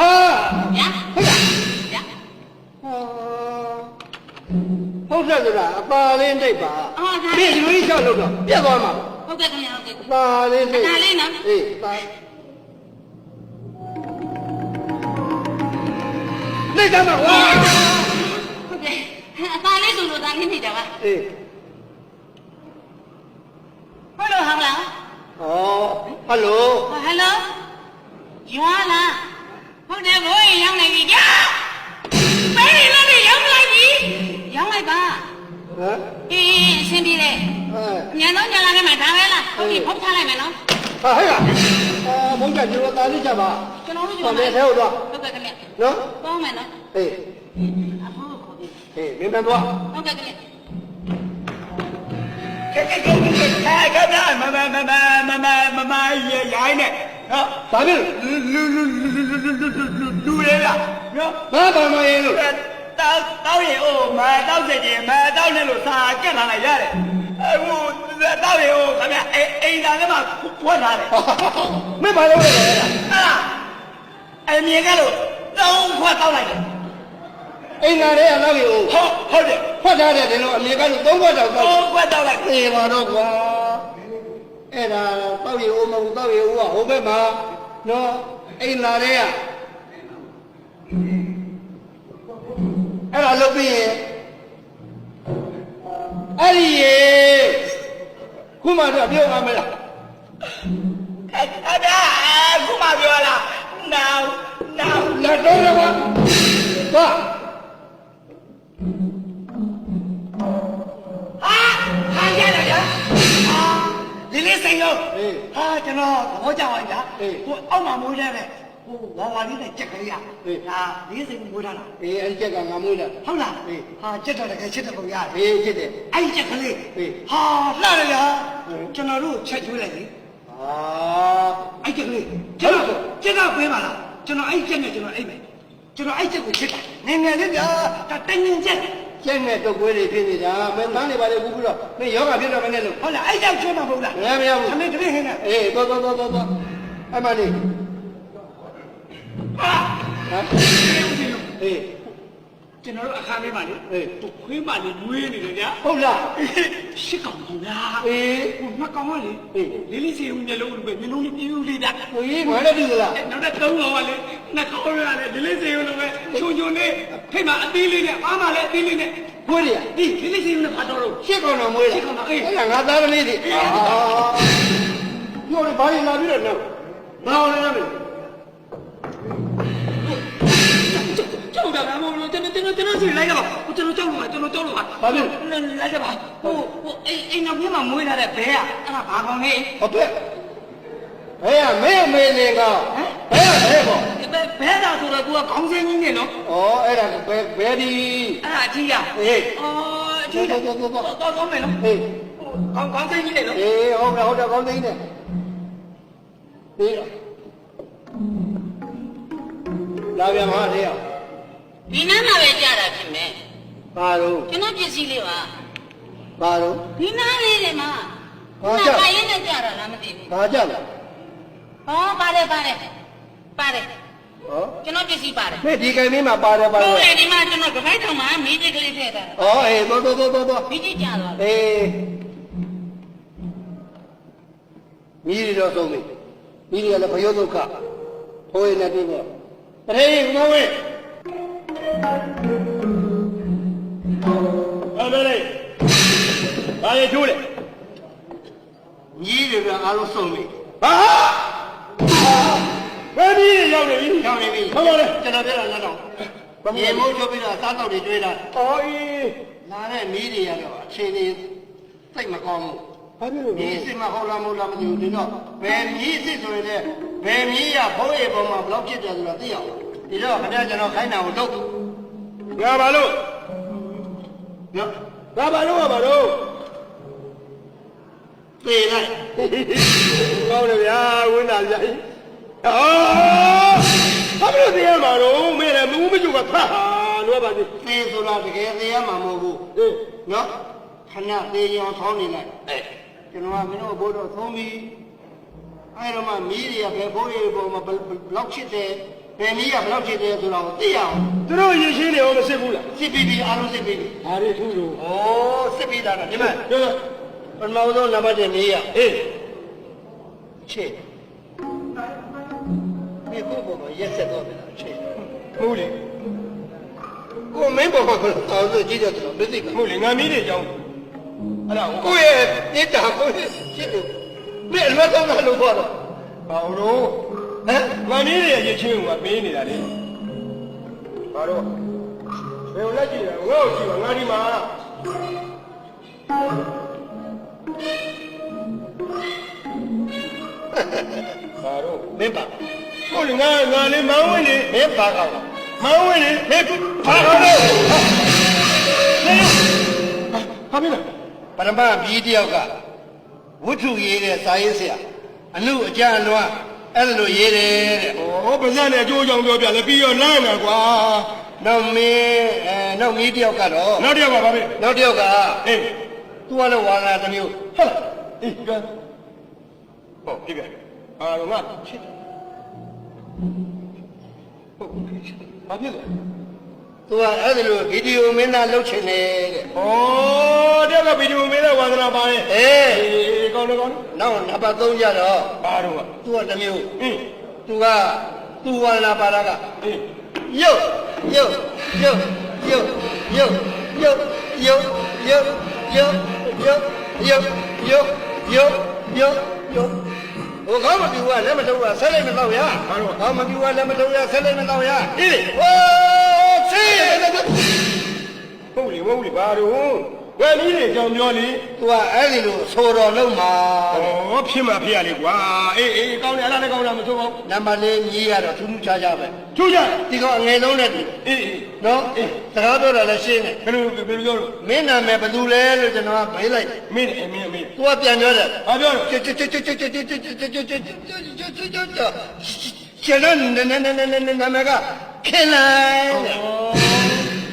ဟာဗျာဟုတ်လားဗျာဟုတ်တယ်ဆိုတာအပါလေးတိတ်ပါအော်ဒါဒီလူကြီးချောက်လို့တော့ပြတ်သွားမှာဟုတ်ကဲ့ခင်ဗျာဟုတ်ကဲ့အပါလေးတိတ်အပါလေးနော်အေးပါနေကြမှာဝါဟုတ်ကဲ့အပါလေးဆိုလို့ဒါနေနေတာပါအေးဟုတ်လို့ဟုတ်လားဩဟယ်လိုဟယ်လိုရွာလား ဟုတ်တယ်ဘိုးရင်ရောက်နေပြီဗျာပဲရီလို့နေရောက်လိုက်ပြီရောက်လိုက်ပါဟမ်အေးအဆင်ပြေတယ်အဲအမြန်ဆုံးကြလာခဲ့မှာဒါပဲလားဟုတ်ပြီဖုတ်ထားလိုက်မယ်နော်ဟာဟဲ့လားအော်ဘုန်းကြီးကျွန်တော်တာလေးချက်ပါကျွန်တော်တို့ဟောလေထဲဟုတ်တော့ဟုတ်ကဲ့ခင်ဗျနော်ပေါင်းမယ်နော်အေးအဖိုးခေါ်ပြီအေးမင်းမသွားဟုတ်ကဲ့ခင်ဗျကဲကဲကဲကဲကဲကဲ နဲ့နော်ဘာဖြစ်လူလူလူလူလူလူလူလူရလားနော်လဲဘာဘာမရင်လို့တောက်တောက်ရင်အိုးမတောက်စင်မတောက်နဲ့လို့စာကက်လာလိုက်ရတယ်အခုတောက်ရင်အိုးခင်ဗျအိအိမ်သာထဲမှာဖွက်ထားတယ်မင်းဘာလုပ်လဲလဲအာအမြင်ကလို့တောင်းဖွက်တောက်လိုက်တယ်အိမ်ငါရဲအလောက်ကြီးကိုဟုတ်ဟုတ်တယ်ဖွက်ထားတဲ့ဒီလိုအမေကလို့သုံးခွက်တောင်တောက်တောင်းဖွက်တောက်လိုက်အေးပါတော့ကွာ အဲ့ဒါတောက်ရီဦးမဟုတ်တောက်ရီဦးကဟိုဘက်မှာနော်အိမ်လာတဲ့ကအဲ့ဒါလုပ်ပြီးရင်အဲ့ဒီရေခုမှတော့ပြုတ်အောင်မလားအဲ့ဒါခုမှပြောလား now now လက်တော့တော့ကွာ လေးစိန်ရောအေးဟာကျွန်တော်သဘောကျပါပြီဗျာအေးဟိုအောက်မှာမိုးရတဲ့ဟိုဝါဝါလေးနဲ့ကြက်ကလေးရအေးဟာဒီလေးစိန်ကိုမိုးထားတာအေးအဲ့ဒီချက်ကငါမွေးတာဟုတ်လားအေးဟာကြက်တော်တကယ်ချစ်တဲ့ပုံရတယ်အေးဖြစ်တယ်အဲ့ဒီကြက်ကလေးအေးဟာလှတယ်ဗျာအေးကျွန်တော်တို့ချက်ကျွေးလိုက်လေအာအဲ့ကြက်ကလေးကျက်တော့ကျက်ကပေးပါလားကျွန်တော်အဲ့ကြက်နဲ့ကျွန်တော်အိတ်မယ်ကျွန်တော်အဲ့ကြက်ကိုချစ်တာငယ်ငယ်လေးဗျာဒါတင်းငင်ကြက် ကျက်နဲ့တုတ်ကွေးတွေဖြစ်နေတာမင်းတန်းနေပါလေဘူးပြီးတော့မင်းယောဂဖြစ်တော့မနဲ့လို့ဟုတ်လားအဲ့ကြက်ချွေးမှာမဟုတ်လားမရမရဘူးခမင်းတပည့်ဟင်းနဲ့အေးတော့တော့တော့တော့တော့အဲ့မလေးဟာဟမ်အေး ကျွန်တော်တို့အခါလေးပါလေအေးသူခွေးပါလေနွေးနေတယ်ဗျာဟုတ်လားရှစ်ကောင်ကောင်ဗျာအေးဟိုနှစ်ကောင်ကလေအေးလေးလေးစီဦးမျက်လုံးလိုပဲမျက်လုံးလေးပြူးလေးဗျာဟိုကြီးငါလည်းပြီလားအဲ့နောက်တဲ့သုံးကောင်ကလေနှစ်ကောင်ကလေလေးလေးစီဦးလိုပဲချုံချုံလေးထိတ်မှာအသေးလေးနဲ့အားမှာလည်းအသေးလေးနဲ့ခွေးတွေဒီလေးလေးစီဦးနဲ့ဖတ်တော့လို့ရှစ်ကောင်တော်မွေးလားရှစ်ကောင်တော်အေးအဲ့ဒါငါသားသမီးတွေအာပြောတယ်ဘာလို့လာပြီးတော့နော်ဘာလို့လဲမလဲကြောက်တာကမဟုတ်လို့ ကျွန်တော်ကျွန်တော်ကျွန်တော်စီလိုက်ကြပါကျွန်တော်ကြောက်လို့ပါကျွန်တော်ကြောက်လို့ပါဘာဖြစ်လိုက်ကြပါဟိုဟိုအိမ်အိမ်နောက်ပြမှာမွေးလာတဲ့ဘဲကအဲ့ဒါဘာကောင်လဲဟုတ်ပဲဘယ်ရမဲမဲနေကဘယ်ရဘယ်ပေါ့ဘဲဘဲတာဆိုတော့ तू ကခေါင်းစင်းကြီးနေနော်ဩအဲ့ဒါဘယ်ဘယ်ဒီအဲ့ဒါအကြီးရအေးအော်အကြီးရတော်တော်တော်တော်တော့ကောင်းမယ်နော်အေးကောင်းကောင်းစင်းကြီးနေနော်အေးဟုတ်တယ်ဟုတ်တယ်ကောင်းသိနေဒီလာပြန်ပါလေရောက် ဒီနားမှာပဲကြာတာဖြစ်မယ်ပါတော့ကျွန်တော်ပစ္စည်းလေးပါပါတော့ဒီနားလေးတွေမှာဘာကြောက်ပါရင်နဲ့ကြာတာလားမသိဘူးဘာကြောက်လဲဟောပါတယ်ပါတယ်ပါတယ်ဟောကျွန်တော်ပစ္စည်းပါတယ်မင်းဒီကိန်းလေးမှာပါတယ်ပါဟုတ်တော့တယ်ဒီမှာကျွန်တော်ကဖိုက်ထောင်မှာမီးတစ်ကလေးထည့်တာဩအေးတော်တော်တော်တော်မီးကြီးကြာသွားတယ်အေးမိရီတော့ဆုံးပြီမိရီကလည်းဘယောဒုက္ခဖိုးရနေတယ်ပေါ့တရေဦးမဝဲ ဟုတ်တယ်လေဘာလဲကျိုးလေညီးတွေကအားလုံးဆုံးပြီဟာဘယ်ဒီရောက်နေပြီရောက်နေပြီဟုတ်ပါလေကျွန်တော်ပြောတာလည်းတော့ရေမိုးချုပ်ပြီးတော့စားတော့တွေတွေးတာအော်အေးလာတဲ့မိတွေကတော့အခြေအနေသိပ်မကောင်းဘူးဘာဖြစ်လို့မြည်စစ်မဟုတ်လားမဟုတ်လားမသိဘူးဒီတော့ဘယ်မြည်စစ်ဆိုရင်လည်းဘယ်မြည်ရဘုန်းရေပေါ်မှာဘယ်လောက်ဖြစ်တယ်ဆိုတာသိအောင်ဒီတော့ခင်ဗျားကျွန်တော်ခိုင်းတာကိုလုပ် ငါဘာလို့နော်ငါဘာလို့ကဘာလို့ပြေးလိုက်ကောင်းတယ်ဗျာဝင်းတာကြာကြီးအော်ဘာလို့တရားမှာတော့မင်းလည်းမူးမကျူကဖတ်ဟာလို့ပါသေးသေဆိုတာတကယ်သေရမှာမဟုတ်ဘူးအေးနော်ခဏသေရင်အောင်ဆောင်းနေလိုက်အဲကျွန်တော်ကမင်းတို့ဘိုးတော်သုံးပြီးအဲတော့မှမြည်တွေကဘယ်ဘိုးရေပေါ်မှာဘယ်လောက်ဖြစ်တယ် ဘယ်နည်းကဘယ်လောက်ဖြစ်တယ်ဆိုတော့သိရအောင်သူတို့ရေရှင်းနေအောင်မစစ်ဘူးလားစစ်ပြီးပြီးအားလုံးစစ်ပြီးပြီဘာတွေထူးလို့ဩစစ်ပြီးသားတော့ဒီမှာပြောပထမဆုံးနံပါတ်1နည်းရအေးချစ်ဒီကိုပေါ်မှာရက်ဆက်တော့တယ်ချစ်ဟုတ်လေကိုမင်းပေါ်မှာတောင်းဆိုကြည့်တယ်ဆိုတော့မသိဘူးဟုတ်လေငါမီးတွေကြောင်းအဲ့ဒါကိုယ့်ရဲ့တိတာကိုယ့်ရဲ့ချစ်တယ်မင်းအလွတ်ကောင်းတာလို့ခေါ်တော့ဘာလို့ ဟမ်ငါမီးတွေရေချင်းကပေးနေတာလေဘာလို့ဘယ်လက်ကြည့်ရငါ့ကိုကြည့်ပါငါဒီမှာဘာလို့မင်းပါဟုတ်လေငါငါလေးမောင်းဝင်နေမင်းပါကောင်းလားမောင်းဝင်နေဟဲ့ဘာလို့လဲဟာမင်းလားပရမပြီးတယောက်ကဝတ္ထုရေးတဲ့စာရေးဆရာအနုအကြံလွ မ်းအဲ့လိုရေးတယ်တဲ့ဩပါဇက်နဲ့အကျိုးကြောင့်ပြောပြလဲပြီးတော့လမ်းတာကွာနောက်မင်းအဲနောက်မီးတယောက်ကတော့နောက်တစ်ယောက်ကဘာပဲနောက်တယောက်ကအေးသူကလည်းဝါနာတစ်မျိုးဟုတ်လားအေးပြန်ဟုတ်ပြီပြန်အာတော့ငါချစ်တယ်ဟုတ်ဘာဖြစ်လဲ သူကအဲ့လိုဗီဒီယိုမင်းသားလုပ်ချင်တယ်တဲ့ဩတဲ့ကဗီဒီယိုမေးတဲ့ဝါသနာပါရဲ့အေးအေးကောင်းတယ်ကောင်းတယ်နောက်နံပါတ်3ကျတော့ဘာတော့သူကတစ်မျိုးအင်းသူကသူဝါနာပါတာကအေးယုတ်ယုတ်ယုတ်ယုတ်ယုတ်ယုတ်ယုတ်ယုတ်ယုတ်ယုတ်ယုတ်ယုတ်ယုတ်ယုတ်ယုတ်ဟိုကောင်းမပြူကလည်းမထုတ်ရဆက်လိုက်မတော့ရကောင်းမပြူကလည်းမထုတ်ရဆက်လိုက်မတော့ရအေးဟိုးချေး ဟုတ်လေဟုတ်လေဘာတော့ဝယ်ပြီးနေကြောင်ပြောလေသူကအဲ့ဒီလိုဆိုတော်လုံးမှာဩဖြစ်မှာဖြစ်ရလေကွာအေးအေးကောင်းတယ်အဲ့ဒါလည်းကောင်းတာမဆိုးပါဘူးနံပါတ်လေးမြည်ရတော့ထူးထူးခြားခြားပဲကျိုးကြဒီကောင်အငယ်ဆုံးနဲ့တူအေးအေးနော်စကားပြောတာလည်းရှင်းတယ်ဘယ်လိုဘယ်လိုပြောလို့မင်းနာမည်ဘယ်သူလဲလို့ကျွန်တော်ကမေးလိုက်မင်းအေးမင်းမင်းသူကပြန်ပြောတယ်ဘာပြောလို့ကျွတ်ကျွတ်ကျွတ်ကျွတ်ကျွတ်ကျွတ်ကျွတ်ကျွတ်ကျွတ်ကျွတ်ကျွတ်ကျွတ်ကျွတ်ကျွတ်ကျွတ်ကျွန်တော်နနနနနနနာမကခင်လိုက်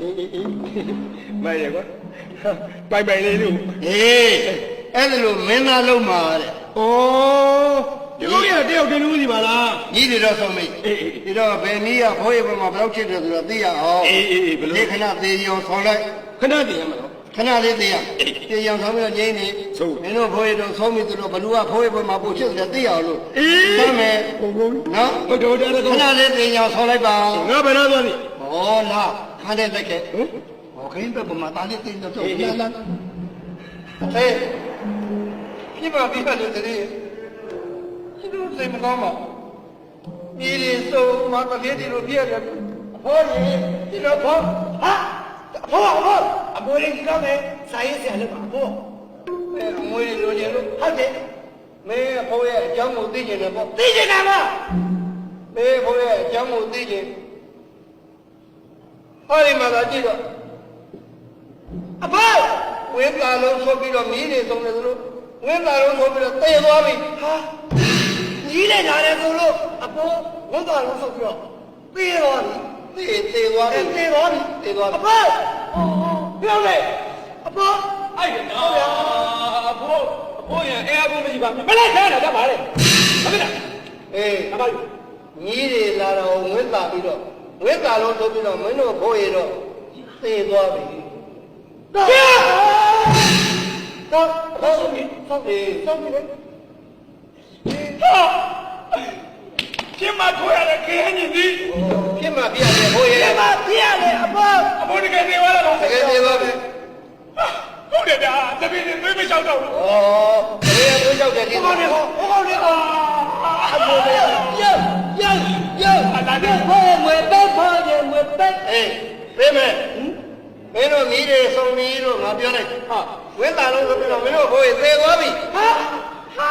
အေးအေးအေးမိုက်ရကွာပိုင်ပိုင်လေးလူဟေးအဲ့ဒါလို့မင်းသားလုံးမှာတဲ့ဩဒီလိုရတယောက်တင်လို့စီပါလားညီတွေတော့ဆုံးမိအေးအေးဒီတော့ဘယ်နည်းကဘိုးရဲ့ဘက်မှာဘယ်လောက်ချစ်တယ်ဆိုတော့သိရအောင်အေးအေးအေးဘယ်လိုဒီခဏသေးရောဆောင်းလိုက်ခဏတည်ရမလားခဏလေးသိရသေရောဆောင်းပြီးတော့ငြိမ့်နေဆုံးမင်းတို့ဘိုးရဲ့တော့ဆောင်းပြီးသူတို့ဘလူကဘိုးရဲ့ဘက်မှာပို့ချစ်တယ်သိရအောင်လို့အေးသမ်းမယ်ဟုတ်ဟုတ်နော်ဟုတ်တော့တယ်ခကောဏလေးသေရောဆောင်းလိုက်ပါငါဘယ်တော့သွားလိဟောလာ ခါတဲ့လက်ခဲ့ဟင်ဟောခင်းဘက်ပမာတာလေးသိတော့တော့လာလာဟေးပြပါပြပါလို့တည်းဒီလိုစိတ်မကောင်းပါမြေရီစုံမမဖြစ်ဒီလိုပြရတယ်အဖေါ်ကြီးဒီလိုဖေါ်ဟာအဖေါ်အဖေါ်အမွေကြီးကောင်းတယ်စာရေးဆရာလည်းပါအဖေါ်အဲအမွေလိုချင်လို့ဟုတ်တယ်မင်းအဖေါ်ရဲ့အကြောင်းကိုသိချင်တယ်ပေါ့သိချင်တယ်ပါမင်းအဖေါ်ရဲ့အကြောင်းကိုသိချင် ဟောဒီမှာသာကြည့်တော့အဖေဝင်းကာလုံးဆိုပြီးတော့မီးနေဆုံးတယ်သူတို့ဝင်းကာလုံးဆိုပြီးတော့တည်သွားပြီဟာကြီးလိုက်တာလေသူတို့အဖိုးဝင်းကာလုံးဆိုပြီးတော့တည်သွားပြီတည်တည်သွားပြီတည်သွားပြီတည်သွားပြီအဖေပြောလေအဖေအဲ့ဒါနော်အဖိုးအဖိုးရအဲအဖိုးမရှိပါမလိုက်ခဲတာတတ်ပါလေဟုတ်ပြီလားအေးအပါယူညီးတွေလာတော့ဝင်းကာပြီးတော့ဝ င်းကာလုံးဆိုပြီးတော့မင်းတို့ဖိုးရတော့တည်သွားပြီတော့တော့တော့ဆုံးပြီဆုံးပြီဆုံးပြီလေဟာကျမထွေးရတဲ့ခဲညင်ဒီဖြစ်မှာပြရတယ်ဟိုရဲ့ကျမပြရတယ်အဖိုးအဖိုးတကယ်နေသွားလားတကယ်သေးပါပဲဟုတ်တယ်ဗျာတပည့်တွေမေးမလျှောက်တော့ဘူးဩတကယ်ဘိုးရောက်တယ်ဒီဟောနေဟောဟောနေအာအမိုးပဲရောက်ရောက်ရောက်အလာတယ်ဟိုမွေပဲ ဖော်တယ်မွေပဲအေးပြေးမယ်မင်းတို့မိတွေစုံမီတို့ငါပြောလိုက်ဟာဝင်းတာလုံးဆိုပြီးတော့မင်းတို့ဟိုသေသွားပြီဟာဟာ